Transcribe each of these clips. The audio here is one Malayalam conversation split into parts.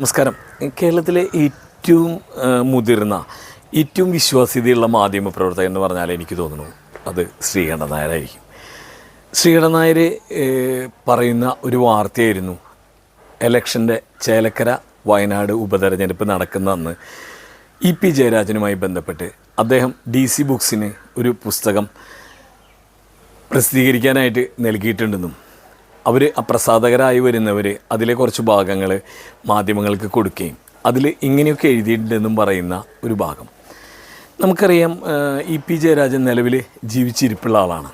നമസ്കാരം. കേരളത്തിലെ ഏറ്റവും മുതിർന്ന ഏറ്റവും വിശ്വാസ്യതയുള്ള മാധ്യമ പ്രവർത്തകൻ എന്ന് പറഞ്ഞാൽ എനിക്ക് തോന്നുന്നു അത് ശ്രീകണ്ഠൻ നായരായിരിക്കും. ശ്രീകണ്ഠൻ നായർ പറയുന്ന ഒരു വാർത്തയായിരുന്നു. എലക്ഷന്റെ ചേലക്കര വയനാട് ഉപതെരഞ്ഞെടുപ്പ് നടക്കുന്ന അന്ന് ഇ പി ജയരാജനുമായി ബന്ധപ്പെട്ട് അദ്ദേഹം ഡി സി ബുക്സിന് ഒരു പുസ്തകം പ്രസിദ്ധീകരിക്കാനായിട്ട് നൽകിയിട്ടുണ്ടെന്നും അവർ അപ്രസാദകരായി വരുന്നവർ അതിലെ കുറച്ച് ഭാഗങ്ങൾ മാധ്യമങ്ങൾക്ക് കൊടുക്കുകയും അതിൽ ഇങ്ങനെയൊക്കെ എഴുതിയിട്ടുണ്ടെന്നും പറയുന്ന ഒരു ഭാഗം. നമുക്കറിയാം ഇ പി ജയരാജൻ നിലവിൽ ജീവിച്ചിരിപ്പുള്ള ആളാണ്.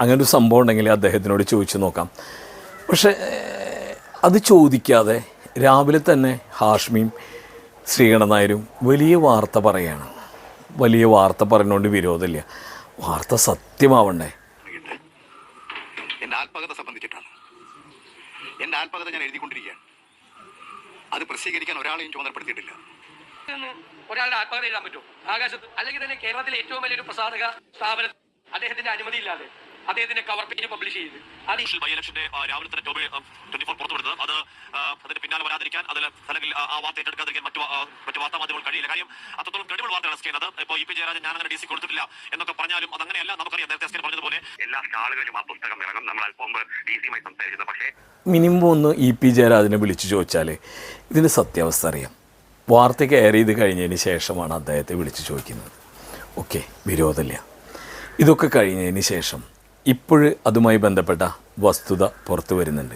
അങ്ങനെ ഒരു സംഭവം ഉണ്ടെങ്കിൽ അദ്ദേഹത്തിനോട് ചോദിച്ചു നോക്കാം. പക്ഷേ അത് ചോദിക്കാതെ രാവിലെ തന്നെ ഹാഷ്മിയും ശ്രീഗണനായരും വലിയ വാർത്ത പറയുകയാണ് വലിയ വാർത്ത പറഞ്ഞുകൊണ്ട് വിരോധമില്ല. വാർത്ത സത്യമാവണ്ടേ. എന്റെ ആത്മകഥ സംബന്ധിച്ചിട്ടാണ്. എന്റെ ആത്മകഥ ഞാൻ എഴുതിക്കൊണ്ടിരിക്കുകയാണ്. അത് പ്രസിദ്ധീകരിക്കാൻ ഒരാളെയും ചുമതലപ്പെടുത്തിയിട്ടില്ല. ഒരാളുടെ ആത്മകഥ എഴുതാൻ പറ്റുമോ? ആകാശത്ത് അല്ലെങ്കിൽ തന്നെ കേരളത്തിലെ ഏറ്റവും വലിയൊരു പ്രസാധക സ്ഥാപനം അദ്ദേഹത്തിന്റെ അനുമതി ഇല്ലാതെ. അദ്ദേഹത്തിന്റെ കവർ പേജ് പബ്ലിഷ് ചെയ്ത്. അത് ഈ ബൈ ഇലക്ഷന്റെ ആ, രാവിലെ തന്നെ ടോബി ട്വന്റി ഫോർ പുറത്തുവിടുന്നത് അത് അതിന്റെ പിന്നാലെ വരാതിരിക്കാൻ അതിൽ അല്ലെങ്കിൽ ആ വാർത്ത ഏറ്റെടുക്കാതിരിക്കാൻ മറ്റു മറ്റു വാർത്താ മാധ്യമങ്ങൾ കഴിയില്ല. കാര്യം അത്രത്തോളം ക്രെഡിബിൾ വാർത്തയാണ് എസ് ചെയ്യുന്നത് ഇപ്പോൾ ഇ പി ജയരാജൻ ഞാൻ അങ്ങനെ ഡി സി കൊടുത്തിട്ടില്ല എന്നൊക്കെ പറഞ്ഞാലും അതങ്ങനെയല്ല. നമുക്കറിയാം നേരത്തെ പറഞ്ഞതുപോലെ എല്ലാ സ്റ്റാളുകളിലും ആ പുസ്തകം ഇറങ്ങും. നമ്മൾ അല്പം മുമ്പ് ഡി സിയുമായി സംസാരിക്കുന്നത് പക്ഷേ മിനിമം ഒന്ന് ഇ പി ജയരാജനെ വിളിച്ചു ചോദിച്ചാൽ ഇതിന്റെ സത്യാവസ്ഥ അറിയാം. വാർത്ത ഏറെ ഇത് കഴിഞ്ഞതിന് ശേഷമാണ് അദ്ദേഹത്തെ വിളിച്ചു ചോദിക്കുന്നത്. ഓക്കെ വിരോധമില്ല. ഇതൊക്കെ കഴിഞ്ഞതിന് ശേഷം ഇപ്പോഴ് അതുമായി ബന്ധപ്പെട്ട വസ്തുത പുറത്തു വരുന്നുണ്ട്.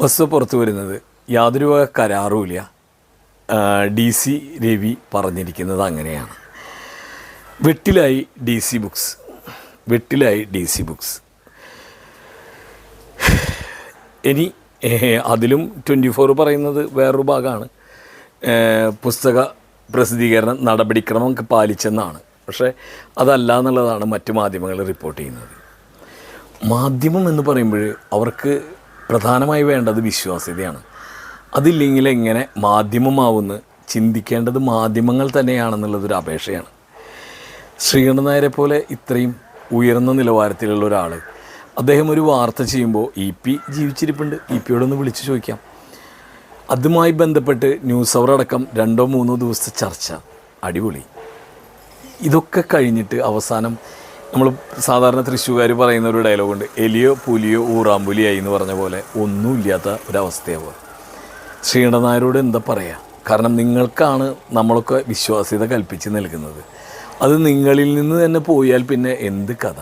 വസ്തു പുറത്തു വരുന്നത് യാതൊരു വക കരാറുമില്ല ഡി സി രവി പറഞ്ഞിരിക്കുന്നത് അങ്ങനെയാണ്. വെട്ടിലായി ഡി സി ബുക്സ് വെട്ടിലായി ഡി സി ബുക്സ് ഇനി അതിലും ട്വന്റി ഫോർ പറയുന്നത് വേറൊരു ഭാഗമാണ്. പുസ്തക പ്രസിദ്ധീകരണ നടപടിക്രമം പാലിച്ചെന്നാണ്. പക്ഷേ അതല്ല എന്നുള്ളതാണ് മറ്റു മാധ്യമങ്ങൾ റിപ്പോർട്ട് ചെയ്യുന്നത്. മാധ്യമം എന്ന് പറയുമ്പോൾ അവർക്ക് പ്രധാനമായി വേണ്ടത് വിശ്വാസ്യതയാണ്. അതില്ലെങ്കിൽ എങ്ങനെ മാധ്യമമാവുമെന്ന് ചിന്തിക്കേണ്ടത് മാധ്യമങ്ങൾ തന്നെയാണെന്നുള്ളതൊരു അപേക്ഷയാണ്. ശ്രീകണ്ഠൻ നായരെ പോലെ ഇത്രയും ഉയർന്ന നിലവാരത്തിലുള്ള ഒരാൾ അദ്ദേഹം ഒരു വാർത്ത ചെയ്യുമ്പോൾ ഇ പി ജീവിച്ചിരിപ്പുണ്ട്. ഇ പിയോടൊന്ന് വിളിച്ചു ചോദിക്കാം. അതുമായി ബന്ധപ്പെട്ട് ന്യൂസ് അവർ അടക്കം രണ്ടോ മൂന്നോ ദിവസത്തെ ചർച്ച. അടിപൊളി. ഇതൊക്കെ കഴിഞ്ഞിട്ട് അവസാനം നമ്മൾ സാധാരണ തൃശ്ശൂകാർ പറയുന്ന ഒരു ഡയലോഗുണ്ട് എലിയോ പുലിയോ ഊറാമ്പുലിയായി എന്ന് പറഞ്ഞ പോലെ ഒന്നുമില്ലാത്ത ഒരവസ്ഥയാവുക ശ്രീണനായരോട് എന്താ പറയുക കാരണം നിങ്ങൾക്കാണ് നമ്മളൊക്കെ വിശ്വാസ്യത കൽപ്പിച്ച് നൽകുന്നത്. അത് നിങ്ങളിൽ നിന്ന് തന്നെ പോയാൽ പിന്നെ എന്ത് കഥ?